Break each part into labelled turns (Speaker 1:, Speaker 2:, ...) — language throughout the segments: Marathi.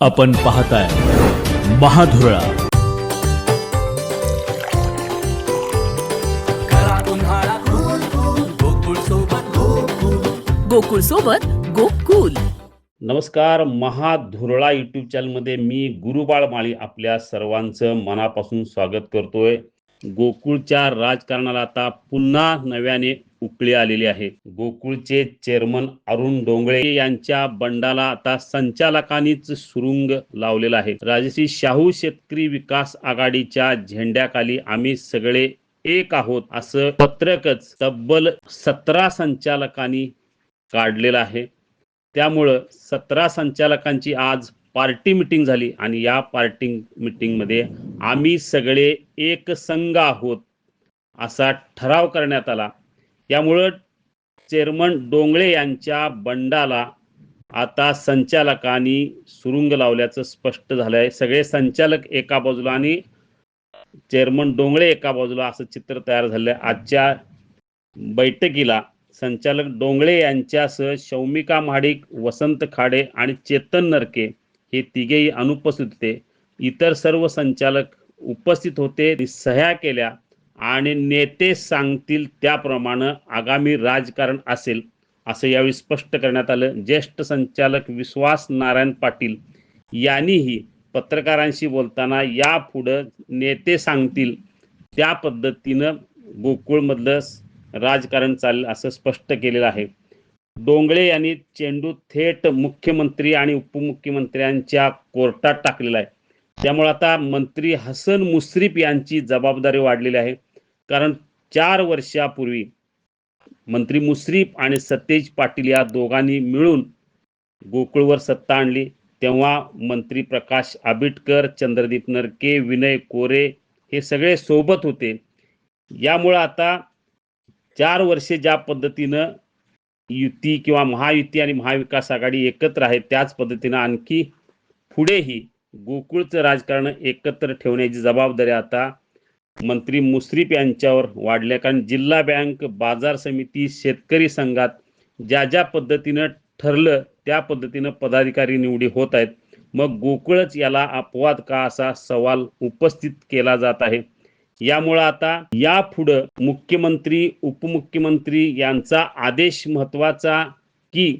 Speaker 1: आपण पाहताय महाधुरळा.
Speaker 2: गोकुळ सोबत
Speaker 3: गोकुल.
Speaker 4: नमस्कार महाधुरळा यूट्यूब चॅनलमध्ये मी गुरुबाळ माळी आपल्या सर्वांचं मनापासून स्वागत करतोय. गोकुळच्या राजकारणाला आता पुन्हा नव्याने उकळी आलेली आहे. गोकुळचे चेअरमन अरुण डोंगळे यांच्या बंडाला आता संचालकांनीच सुरुंग लावलेला आहे. राजश्री शाहू शेतकरी विकास आघाडीच्या झेंड्याखाली आम्ही सगळे एक आहोत असं पत्रकच तब्बल सतरा संचालकांनी काढलेलं आहे. त्यामुळं सतरा संचालकांची आज पार्टी मिटिंग झाली आणि या पार्टी मिटिंगमध्ये आम्ही सगळे एक संघ आहोत असा ठराव करण्यात आला. त्यामुळं चेअरमन डोंगळे यांच्या बंडाला आता संचालकांनी सुरुंग लावल्याचं स्पष्ट झालंय. सगळे संचालक एका बाजूला आणि चेअरमन डोंगळे एका बाजूला असं चित्र तयार झालं आजच्या बैठकीला संचालक डोंगळे यांच्यासह शौमिका महाडिक वसंत खाडे आणि चेतन नरके हे तिघेही अनुपस्थित होते. इतर सर्व संचालक उपस्थित होते. सह्या केल्या. आणि नेते सांगतील त्याप्रमाणे आगामी राजकारण असेल असं यावेळी स्पष्ट करण्यात आलं. ज्येष्ठ संचालक विश्वास नारायण पाटील यांनीही पत्रकारांशी बोलताना यापुढं नेते सांगतील त्या पद्धतीनं गोकुळमधलं राजकारण चालेल असं स्पष्ट केलेलं आहे. डोंगळे यांनी चेंडू थेट मुख्यमंत्री आणि उपमुख्यमंत्र्यांच्या कोर्टात टाकलेला आहे. त्यामुळे आता मंत्री हसन मुश्रीफ यांची जबाबदारी वाढलेली आहे. कारण चार वर्षापूर्वी मंत्री मुश्रीफ आणि सतेज पाटील या दोघांनी मिळून गोकुळवर सत्ता आणली. तेव्हा मंत्री प्रकाश आबिटकर चंद्रदीप नरके विनय कोरे हे सगळे सोबत होते. यामुळं आता चार वर्षे ज्या पद्धतीनं युती किंवा महायुती आणि महाविकास आघाडी एकत्र आहे त्याच पद्धतीनं आणखी पुढेही गोकुळचं राजकारण एकत्र ठेवण्याची जबाबदारी आता मंत्री मुश्रीफ यांच्यावर वाढल्या. कारण जिल्हा बँक बाजार समिती शेतकरी संघात ज्या ज्या पद्धतीनं ठरलं त्या पद्धतीनं पदाधिकारी निवडी होत आहेत. मग गोकुळच याला अपवाद का असा सवाल उपस्थित केला जात आहे. यामुळं आता यापुढं मुख्यमंत्री उपमुख्यमंत्री यांचा आदेश महत्त्वाचा की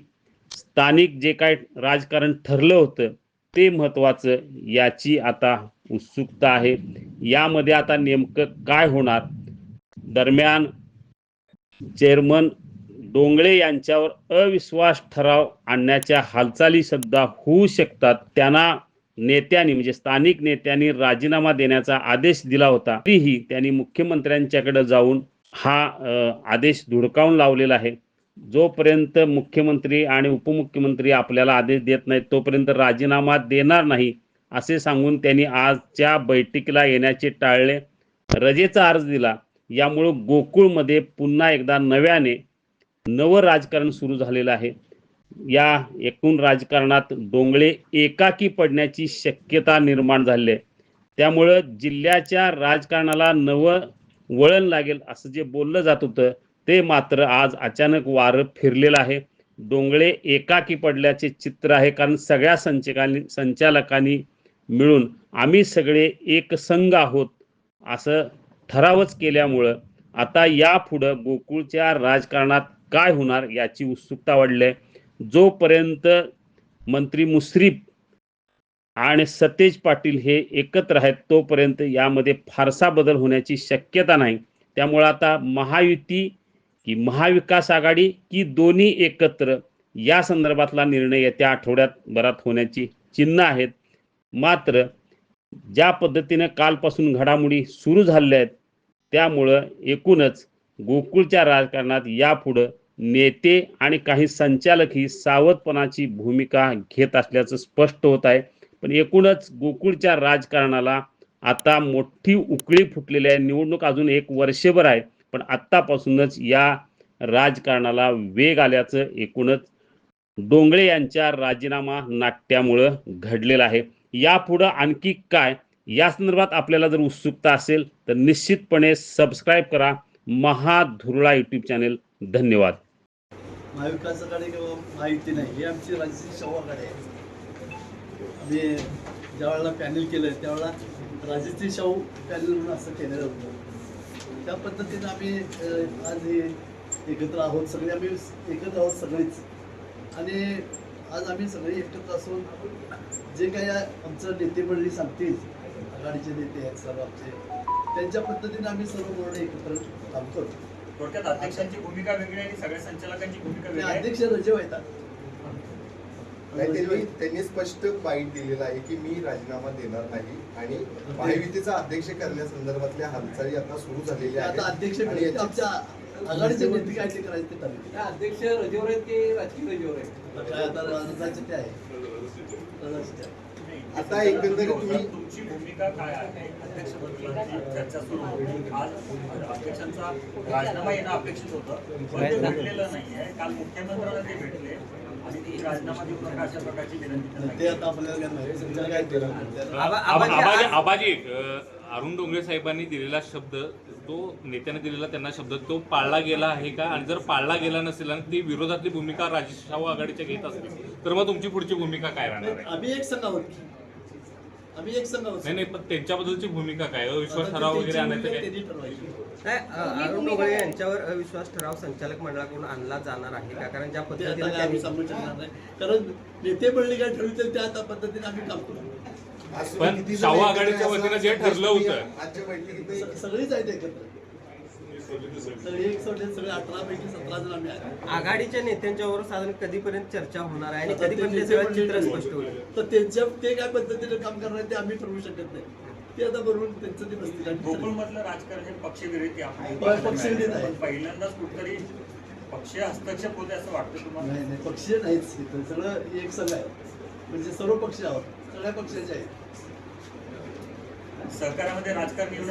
Speaker 4: स्थानिक जे काय राजकारण ठरलं होतं ते महत्वाचं याची आता उत्सुकता आहे. यामध्ये आता नेमकं काय होणार? दरम्यान चेअरमन डोंगळे यांच्यावर अविश्वास ठराव आणण्याच्या हालचाली सध्या होऊ शकतात. त्यांना नेत्यांनी म्हणजे स्थानिक नेत्यांनी राजीनामा देण्याचा आदेश दिला होता. तरीही त्यांनी मुख्यमंत्र्यांच्याकडे जाऊन हा आदेश धुडकावून लावलेला आहे. जोपर्यंत मुख्यमंत्री आणि उपमुख्यमंत्री आपल्याला आदेश देत नाहीत तोपर्यंत राजीनामा देणार नाही. असे सांगून त्यांनी आजच्या बैठकीला येण्याचे टाळले. रजेचा अर्ज दिला. यामुळं गोकुळमध्ये पुन्हा एकदा नव्याने नवं राजकारण सुरू झालेलं आहे. या एकूण राजकारणात डोंगळे एकाकी पडण्याची शक्यता निर्माण झाली आहे. त्यामुळं जिल्ह्याच्या राजकारणाला नवं वळण लागेल असं जे बोललं जात होतं ते मात्र आज अचानक वारं फिरलेलं आहे. डोंगळे एकाकी पडल्याचे चित्र आहे कारण सगळ्या संचकांनी संचालकांनी मिळून आम्ही सगळे एक संघ आहोत असं ठरावच केल्यामुळं आता यापुढं गोकुळच्या राजकारणात काय होणार याची उत्सुकता वाढली आहे जोपर्यंत मंत्री मुश्रीफ आणि सतेज पाटील हे एकत्र आहेत तोपर्यंत यामध्ये फारसा बदल होण्याची शक्यता नाही. त्यामुळं आता महायुती की महाविकास आघाडी की दोन्ही एकत्र या संदर्भातला निर्णय येत्या आठवड्यात भरात होण्याची चिन्ह आहेत. मात्र ज्या पद्धतीनं कालपासून घडामोडी सुरू झालेल्या आहेत त्यामुळं एकूणच गोकुळच्या राजकारणात यापुढं नेते आणि काही संचालक ही सावधपणाची भूमिका घेत असल्याचं स्पष्ट होत आहे. पण एकूणच गोकुळच्या राजकारणाला आता मोठी उकळी फुटलेली आहे. निवडणूक अजून एक वर्षभर आहे पण आत्तापासूनच या राजकारणाला वेग आल्याचं एकूणच डोंगळे यांच्या राजीनामा नाट्यामुळं घडलेलं आहे. यापुढं आणखी काय? या संदर्भात आपल्याला जर उत्सुकता असेल तर निश्चितपणे सबस्क्राईब करा. महाधुरळा यूट्यूब चॅनेल धन्यवाद.
Speaker 5: महाविकास आघाडी किंवा नाही ही आमची राजश्री चव्हाण आहे. आम्ही ज्या वेळेला पॅनल केलं त्यावेळेला राजश्री शाहू पॅनल म्हणून असं केलेलं होतं. त्या पद्धतीनं आम्ही आज हे एकत्र आहोत सगळे आम्ही एकत्र आहोत सगळेच. आणि आज आम्ही सगळे एकत्र असून जे काही आमचं नेते मंडळी सांगतील आघाडीचे नेते आहेत सर्व आमचे त्यांच्या पद्धतीने आम्ही सर्व बोर्ड एकत्र काम करतो.
Speaker 6: थोडक्यात अध्यक्षांची भूमिका वेगळी आणि सगळ्या संचालकांची भूमिका वेगळी
Speaker 5: अध्यक्ष रजेव येतात
Speaker 7: नाही, त्यांनी त्यांनी स्पष्ट बाईट दिलेला आहे की मी राजीनामा देणार नाही आणि महायुतीचा अध्यक्ष करण्यासंदर्भातल्या हालचाली आता सुरू झालेल्या
Speaker 5: आता
Speaker 7: आहेत.
Speaker 5: अध्यक्ष आमच्या आघाडीचे नेते काय ते करायचे ते.
Speaker 8: अध्यक्ष रजेवर आहेत की राजकीय रजेवर आहेत?
Speaker 5: आता ते आहे.
Speaker 7: एकंदरीत तुम्ही
Speaker 6: तुमची भूमिका काय आहे? अध्यक्ष चर्चा सुरू होती. आज अध्यक्षांचा राजीनामा येणं अपेक्षित होतं. पण ते नाहीये. काल मुख्यमंत्र्यांना ते भेटले. ती.
Speaker 5: आता आपल्याला
Speaker 9: आबा-
Speaker 1: आबाजी अरुण डोंगरे साहेबांनी दिलेला शब्द तो नेत्याने दिलेला त्यांना शब्द तो पाळला गेला आहे का? आणि जर पाळला गेला नसेल आणि ती विरोधातली भूमिका राजेश शाहू आघाडीच्या घेत असतील तर मग तुमची पुढची भूमिका काय राहणार आहे?
Speaker 5: आम्ही एक संघ आम्ही एक संघ आहोत
Speaker 1: नाही नाही पण त्यांच्याबद्दलची भूमिका काय? अविश्वास ठराव वगैरे आणायचं काय?
Speaker 9: नाही, अरुण डोंगरे यांच्यावर अविश्वास ठराव संचालक मंडळाकडून आणला जाणार आहे का? कारण ज्या
Speaker 5: ते आता
Speaker 9: पद्धतीने
Speaker 5: काय आम्ही
Speaker 9: त्यांनी
Speaker 5: सांगू शकणार नाही. कारण नेते मंडळी काय ठरवतील त्या त्या पद्धतीने आम्ही काम करू.
Speaker 1: पण शाहू आघाडीच्या वतीनं जे ठरलं होतं.
Speaker 7: आजच्या बैठकीत
Speaker 5: स- सगळीच आहेत एकत्र.
Speaker 9: आघाडीच्या नेत्यांच्यावर साधारण कधीपर्यंत चर्चा होणार आहे आणि कधीपर्यंत सगळं
Speaker 5: मंडळी
Speaker 9: चित्र. स्पष्ट होईल?
Speaker 5: तर त्यांच्या ते काय पद्धतीने काम करणार ते आम्ही ठरवू शकत नाही. ते आता बरोबर त्यांचं ते बसतील
Speaker 6: गोकुळ. मधलं राजकारण हे पक्षविरहित आहे.
Speaker 5: होय, पक्षविरहित आहे.
Speaker 6: पहिल्यांदाच कुठतरी पक्षीय हस्तक्षेप होते असं वाटतं तुम्हाला?
Speaker 5: नाही नाही पक्षीय नाहीच. सगळं एक संघ आहे. म्हणजे सर्व पक्ष आहोत. सगळ्या पक्षाचे आहेत.
Speaker 6: सहकार्यामध्ये राजकारण येऊन